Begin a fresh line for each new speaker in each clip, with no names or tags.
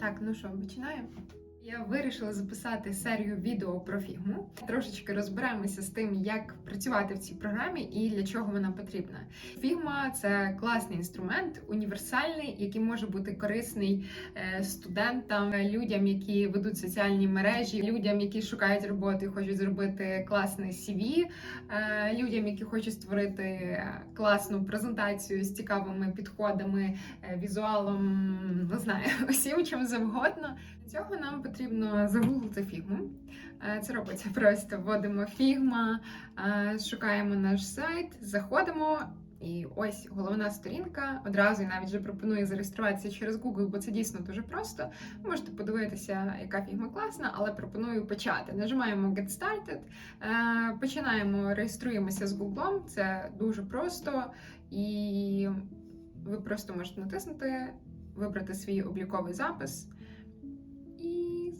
Так, ну що, починаємо? Я вирішила записати серію відео про фігму. Трошечки розберемося з тим, як працювати в цій програмі і для чого вона потрібна. Фігма це класний інструмент, універсальний, який може бути корисний е, студентам, людям, які ведуть соціальні мережі, людям, які шукають роботу і хочуть зробити класне CV, е, людям, які хочуть створити класну презентацію з цікавими підходами, е, візуалом, не знаю, усім чим завгодно. Для цього нам потрібно загуглити фігму. Е, Це робиться просто вводимо фігма, е, шукаємо наш сайт, заходимо. І ось головна сторінка. Одразу я навіть вже пропоную зареєструватися через Google, бо це дійсно дуже просто. Ви можете подивитися, яка фігма класна, але пропоную почати. Нажимаємо Get Started, е, починаємо, реєструємося з Google. Це дуже просто, і ви просто можете натиснути, вибрати свій обліковий запис і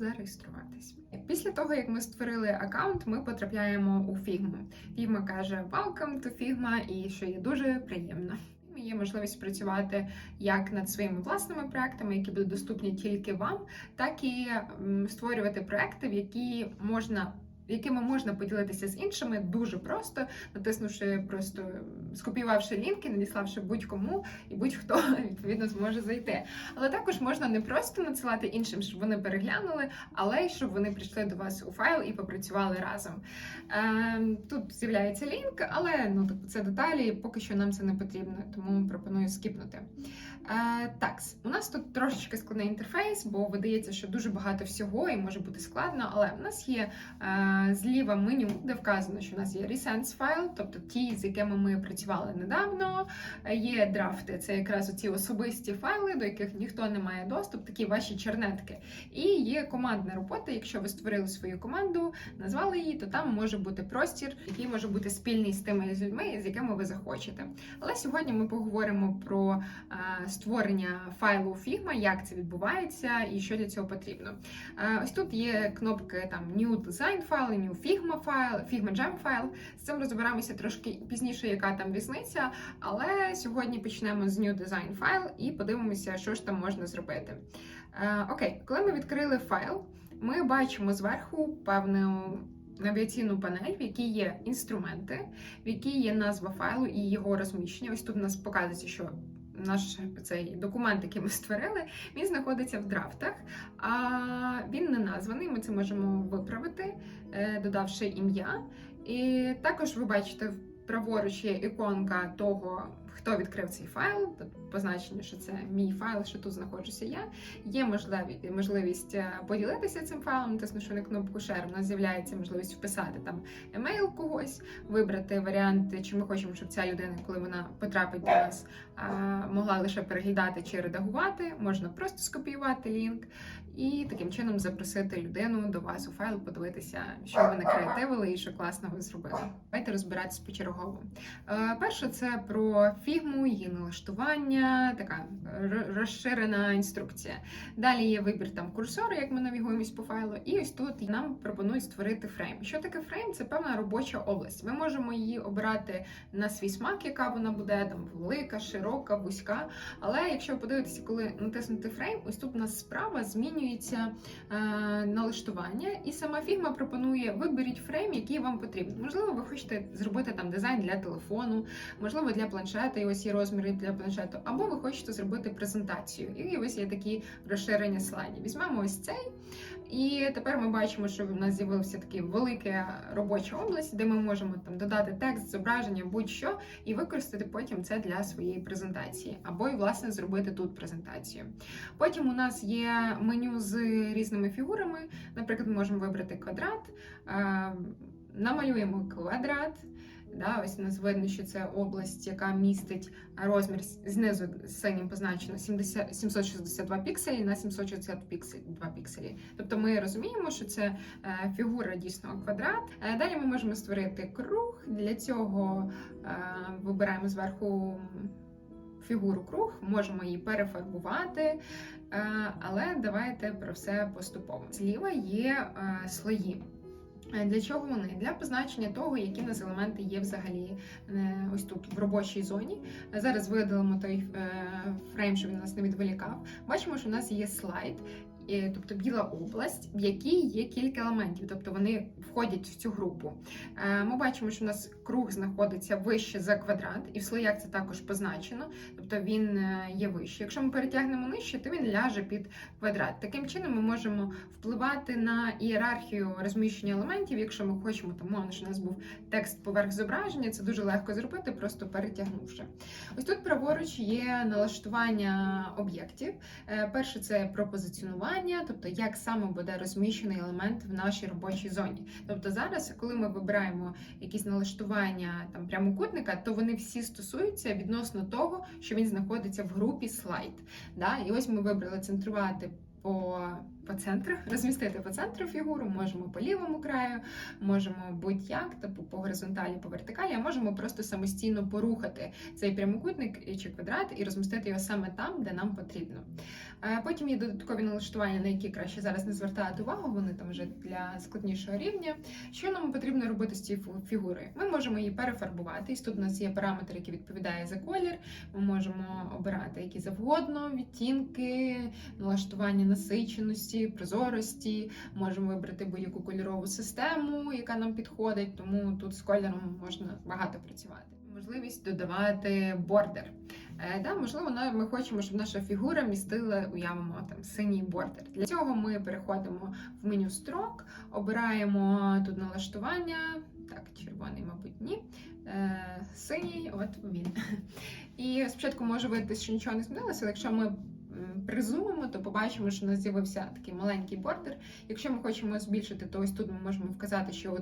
зареєструватись. Після того, як ми створили аккаунт, ми потрапляємо у Figma. Figma каже Welcome to Figma, і що є дуже приємно. Є можливість працювати як над своїми власними проектами, які будуть доступні тільки вам, так і створювати проекти, в які можна. Якими можна поділитися з іншими дуже просто, натиснувши просто скопіювавши лінки, надіславши будь-кому, і будь-хто відповідно зможе зайти. Але також можна не просто надсилати іншим, щоб вони переглянули, але й щоб вони прийшли до вас у файл і попрацювали разом. Е, Тут з'являється лінк, але ну тобто це деталі. Поки що нам це не потрібно, тому пропоную скіпнути. Е, Так, у нас тут трошечки складний інтерфейс, бо видається, що дуже багато всього і може бути складно. Але в нас є е, зліва меню, де вказано, що у нас є Recents файл, тобто ті, з якими ми працювали недавно. Е, Є драфти, це якраз ці особисті файли, до яких ніхто не має доступ, такі ваші чернетки. І є командна робота. Якщо ви створили свою команду, назвали її, то там може бути простір, який може бути спільний з тими людьми, з якими ви захочете. Але сьогодні ми поговоримо про е, створення файлу Figma, як це відбувається і що для цього потрібно. Е, Ось тут є кнопки там New Design файл, New Figma файл, Figma Jam файл. З цим розберемося трошки пізніше, яка там різниця. Але сьогодні почнемо з New Design файл і подивимося, що ж там можна зробити. Е, Окей, коли ми відкрили файл, ми бачимо зверху певну навігаційну панель, в якій є інструменти, в якій є назва файлу і його розміщення. Ось тут у нас показується, що наш цей документ, який ми створили, він знаходиться в драфтах, а він не названий. Ми це можемо виправити, е, додавши ім'я. І також ви бачите праворуч є іконка того. Хто відкрив цей файл, позначення, що це мій файл, що тут знаходжуся я. Є можливість, можливість е, поділитися цим файлом, натиснувши на кнопку Share, у нас з'являється можливість вписати там емейл когось, вибрати варіант, чи ми хочемо, щоб ця людина, коли вона потрапить до нас, могла лише переглядати чи редагувати. Можна просто скопіювати лінк і таким чином запросити людину до вас у файл, подивитися, що ви накреативили і що класно ви зробили. Давайте розбиратися почергово. Е, Перше, це про фігму, її налаштування, така розширена інструкція. Далі є вибір там курсору, як ми навігуємось по файлу, і ось тут нам пропонують створити фрейм. Що таке фрейм? Це певна робоча область. Ми можемо її обирати на свій смак, яка вона буде там велика, широка, вузька. Але якщо ви подивитеся, коли натиснути фрейм, ось тут у нас справа змінюється е, налаштування, і сама фігма пропонує виберіть фрейм, який вам потрібен. Можливо, ви хочете зробити там дизайн для телефону, можливо, для планшета, і ось є розміри для планшету, або ви хочете зробити презентацію. І ось є такі розширення слайдів. Візьмемо ось цей. І тепер ми бачимо, що в нас з'явилася така велика робоча область, де ми можемо там додати текст, зображення, будь-що, і використати потім це для своєї презентації, або й власне зробити тут презентацію. Потім у нас є меню з різними фігурами. Наприклад, ми можемо вибрати квадрат, е, намалюємо квадрат. Да, ось у нас видно, що це область, яка містить розмір знизу синім позначено 70, 762 пікселі на 760 піксель, 2 пікселі. Тобто ми розуміємо, що це е, фігура дійсно квадрат. Е, далі ми можемо створити круг. Для цього е, вибираємо зверху фігуру круг, можемо її перефарбувати. Але давайте про все поступово. Зліва є слої. Е, Для чого вони? Для позначення того, які у нас елементи є взагалі е, ось тут в робочій зоні. Зараз видалимо той е, фрейм, щоб він нас не відволікав. Бачимо, що у нас є слайд. Тобто біла область, в якій є кілька елементів, тобто вони входять в цю групу. Е, Ми бачимо, що у нас круг знаходиться вище за квадрат, і в слоях це також позначено, тобто він е, є вище. Якщо ми перетягнемо нижче, то він ляже під квадрат. Таким чином ми можемо впливати на ієрархію розміщення елементів, якщо ми хочемо, там мовно, що у нас був текст поверх зображення, це дуже легко зробити, просто перетягнувши. Ось тут праворуч є налаштування об'єктів. Е, Перше це пропозиціонування, тобто як саме буде розміщений елемент в нашій робочій зоні. Тобто зараз, коли ми вибираємо якісь налаштування там прямокутника, то вони всі стосуються відносно того, що він знаходиться в групі слайд. Да? І ось ми вибрали центрувати по, по центру, розмістити по центру фігуру, можемо по лівому краю, можемо будь-як, типу по горизонталі, по вертикалі, а можемо просто самостійно порухати цей прямокутник чи квадрат і розмістити його саме там, де нам потрібно. Е, Потім є додаткові налаштування, на які краще зараз не звертати увагу, вони там вже для складнішого рівня. Що нам потрібно робити з цією фігурою? Ми можемо її перефарбувати. І тут у нас є параметр, який відповідає за колір. Ми можемо обирати які завгодно відтінки, налаштування насиченості, прозорості. Можемо вибрати будь-яку кольорову систему, яка нам підходить, тому тут з кольором можна багато працювати. Можливість додавати бордер. Е, да, можливо, ми хочемо, щоб наша фігура містила, уявимо там синій бордер. Для цього ми переходимо в меню строк, обираємо тут налаштування. Так, червоний, мабуть, ні. Е, синій, от він. І спочатку може видатись, що нічого не змінилося, але якщо ми призумимо, то побачимо, що у нас з'явився такий маленький бордер. Якщо ми хочемо збільшити, то ось тут ми можемо вказати, що його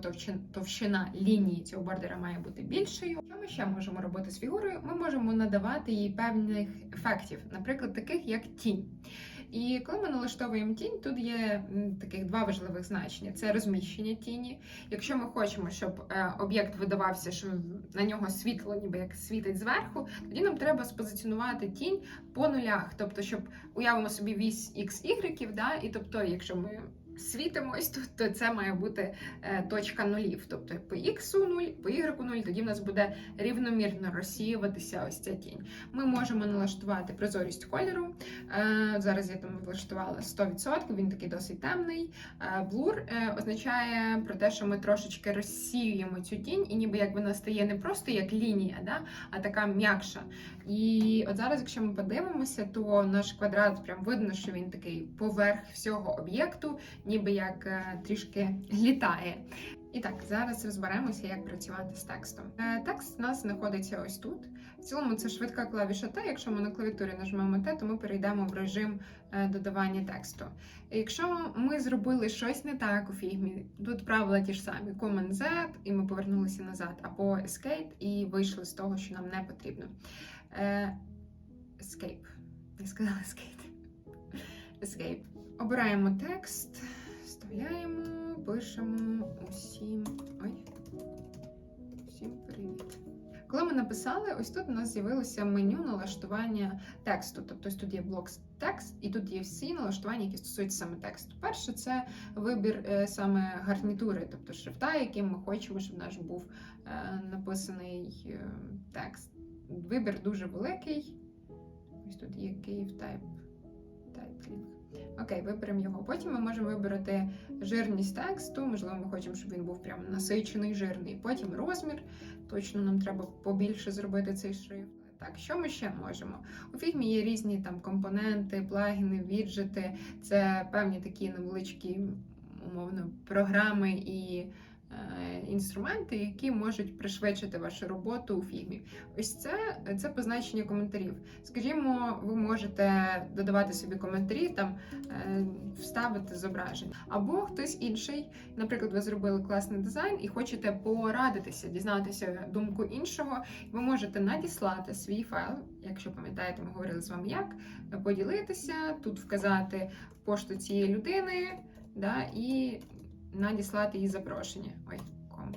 товщина лінії цього бордера має бути більшою. Що ми ще можемо робити з фігурою? Ми можемо надавати їй певних ефектів, наприклад, таких як тінь. І коли ми налаштовуємо тінь, тут є таких два важливих значення: це розміщення тіні. Якщо ми хочемо, щоб е, об'єкт видавався, що на нього світло, ніби як світить зверху, тоді нам треба спозиціонувати тінь по нулях. Тобто, щоб уявимо собі вісь x, y, да, і тобто, якщо ми світимо ось тут, то це має бути е, точка нулів. Тобто по x 0, по y 0, тоді в нас буде рівномірно розсіюватися ось ця тінь. Ми можемо налаштувати прозорість кольору. Е, зараз я там влаштувала 100%, він такий досить темний. Е, Блур означає про те, що ми трошечки розсіюємо цю тінь, і ніби як вона стає не просто як лінія, да, а така м'якша. І от зараз, якщо ми подивимося, то наш квадрат прям видно, що він такий поверх всього об'єкту, ніби як е, трішки літає. І так, зараз розберемося, як працювати з текстом. Е, Текст у нас знаходиться ось тут. В цілому це швидка клавіша Т. Якщо ми на клавіатурі нажмемо Т, то ми перейдемо в режим е, додавання тексту. Якщо ми зробили щось не так у фігмі, тут правила ті ж самі: Command-Z, і ми повернулися назад, або Escape, і вийшли з того, що нам не потрібно. Escape. Я сказала Escape. Escape. Обираємо текст, вставляємо, пишемо усім. Ой. Усім привіт. Коли ми написали, ось тут у нас з'явилося меню налаштування тексту. Тобто тут є блок текст, і тут є всі налаштування, які стосуються саме тексту. Перше, це вибір е, саме гарнітури, тобто шрифта, яким ми хочемо, щоб наш був е, написаний е, текст. Вибір дуже великий. Ось тут є Київ Type. Тайплінг. Окей, виберемо його. Потім ми можемо вибрати жирність тексту. Можливо, ми хочемо, щоб він був прям насичений, жирний. Потім розмір. Точно нам треба побільше зробити цей шрифт. Так, що ми ще можемо? У фільмі є різні там компоненти, плагіни, віджити. Це певні такі невеличкі, умовно, програми і інструменти, які можуть пришвидшити вашу роботу у фільмі. Ось це, це позначення коментарів. Скажімо, ви можете додавати собі коментарі, там е, вставити зображення. Або хтось інший, наприклад, ви зробили класний дизайн і хочете порадитися, дізнатися думку іншого. Ви можете надіслати свій файл, якщо пам'ятаєте, ми говорили з вами як, поділитися, тут вказати пошту цієї людини, да, і надіслати їй запрошення. Ой, ком.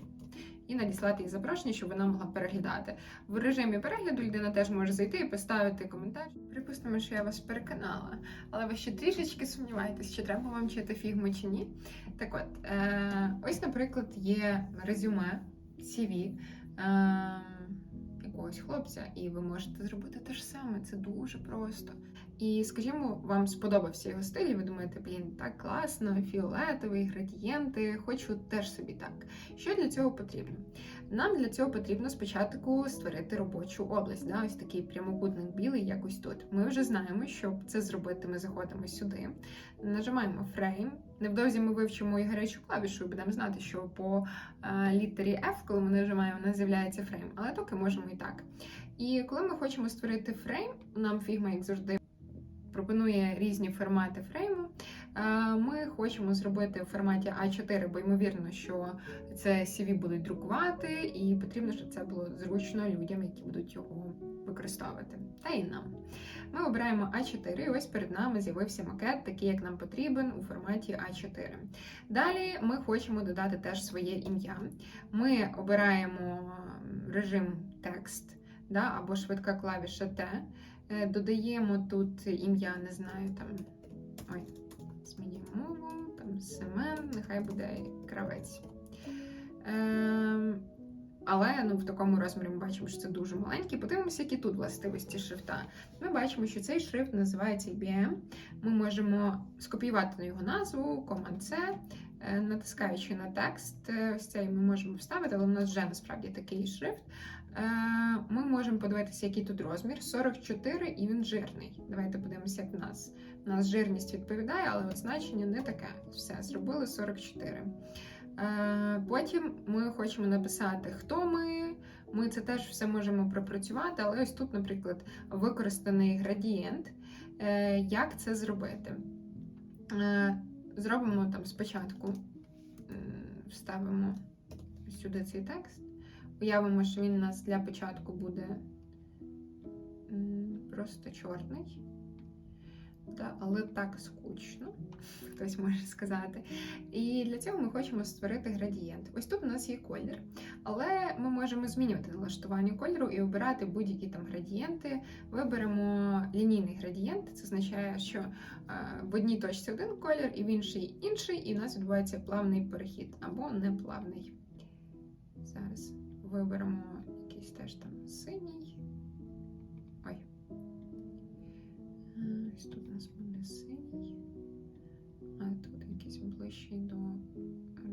і надіслати їй запрошення, щоб вона могла переглядати. В режимі перегляду людина теж може зайти і поставити коментар. Припустимо, що я вас переконала, але ви ще трішечки сумніваєтесь, чи треба вам вчити фігму чи ні. Так от, е, ось, наприклад, є резюме, CV. Е, якогось хлопця, і ви можете зробити те ж саме. Це дуже просто. І скажімо, вам сподобався його стиль, і ви думаєте, блін, так класно, фіолетовий, градієнти, хочу теж собі так. Що для цього потрібно? Нам для цього потрібно спочатку створити робочу область. Да? Ось такий прямокутник білий, як ось тут. Ми вже знаємо, щоб це зробити, ми заходимо сюди, нажимаємо фрейм. Невдовзі ми вивчимо і гарячу клавішу, і будемо знати, що по е, літері F, коли ми нажимаємо, нас з'являється фрейм, але поки можемо і так. І коли ми хочемо створити фрейм, нам Figma, як завжди, пропонує різні формати фрейму. Е, Ми хочемо зробити в форматі А4, бо ймовірно, що це CV будуть друкувати, і потрібно, щоб це було зручно людям, які будуть його використовувати, та і нам. Ми обираємо А4, і ось перед нами з'явився макет, такий, як нам потрібен у форматі А4. Далі ми хочемо додати теж своє ім'я. Ми обираємо режим текст да, або швидка клавіша Т. Е, Додаємо тут ім'я, не знаю, там. Ой, змінюємо мову, там Семен, нехай буде кравець. Ем, але ну, в такому розмірі ми бачимо, що це дуже маленький. Подивимося, які тут властивості шрифта. Ми бачимо, що цей шрифт називається IBM. Ми можемо скопіювати його назву, Command-C, е, натискаючи на текст, е, ось цей ми можемо вставити, але в нас вже насправді такий шрифт. Е, Ми можемо подивитися, який тут розмір 44, і він жирний. Давайте подивимося, як в нас. У нас жирність відповідає, але от значення не таке. Все, зробили 44. Е, Потім ми хочемо написати, хто ми. Ми це теж все можемо пропрацювати, але ось тут, наприклад, використаний градієнт. Е, Як це зробити? Е, Зробимо там спочатку, вставимо сюди цей текст. Уявимо, що він у нас для початку буде просто чорний. Та, але так скучно, хтось може сказати. І для цього ми хочемо створити градієнт. Ось тут у нас є колір, але ми можемо змінювати налаштування кольору і обирати будь-які там градієнти. Виберемо лінійний градієнт, це означає, що е, в одній точці один колір, і в іншій інший, і в нас відбувається плавний перехід або неплавний. Зараз виберемо якийсь теж там синій. Ось тут у нас буде синій, а тут якийсь ближчий до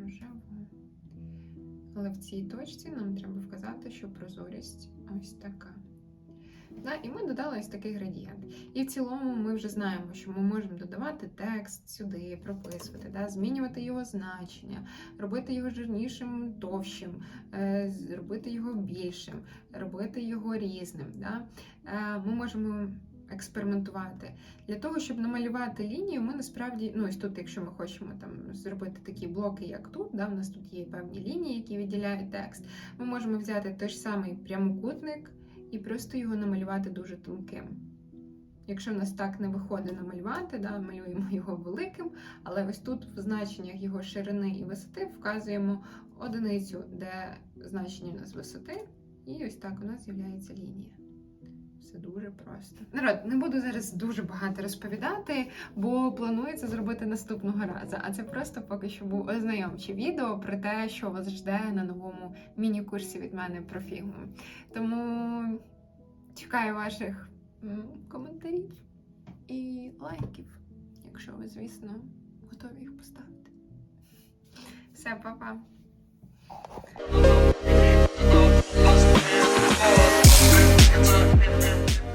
рожевого. Але в цій точці нам треба вказати, що прозорість ось така. Да, і ми додали ось такий градієнт. І в цілому ми вже знаємо, що ми можемо додавати текст сюди, прописувати, да, змінювати його значення, робити його жирнішим, товщим, е, зробити його більшим, робити його різним. Да. Е, ми можемо експериментувати. Для того, щоб намалювати лінію, ми насправді, ну ось тут, якщо ми хочемо там зробити такі блоки, як тут, да, в нас тут є певні лінії, які відділяють текст. Ми можемо взяти той ж самий прямокутник і просто його намалювати дуже тонким. Якщо в нас так не виходить намалювати, да, малюємо його великим, але ось тут в значеннях його ширини і висоти вказуємо одиницю, де значення у нас висоти, і ось так у нас з'являється лінія. Все дуже просто. Народ, не буду зараз дуже багато розповідати, бо планується зробити наступного разу. А це просто поки що був ознайомче відео про те, що вас жде на новому міні-курсі від мене про фігму. Тому чекаю ваших коментарів і лайків, якщо ви, звісно, готові їх поставити. Все, па-па!
Thank you.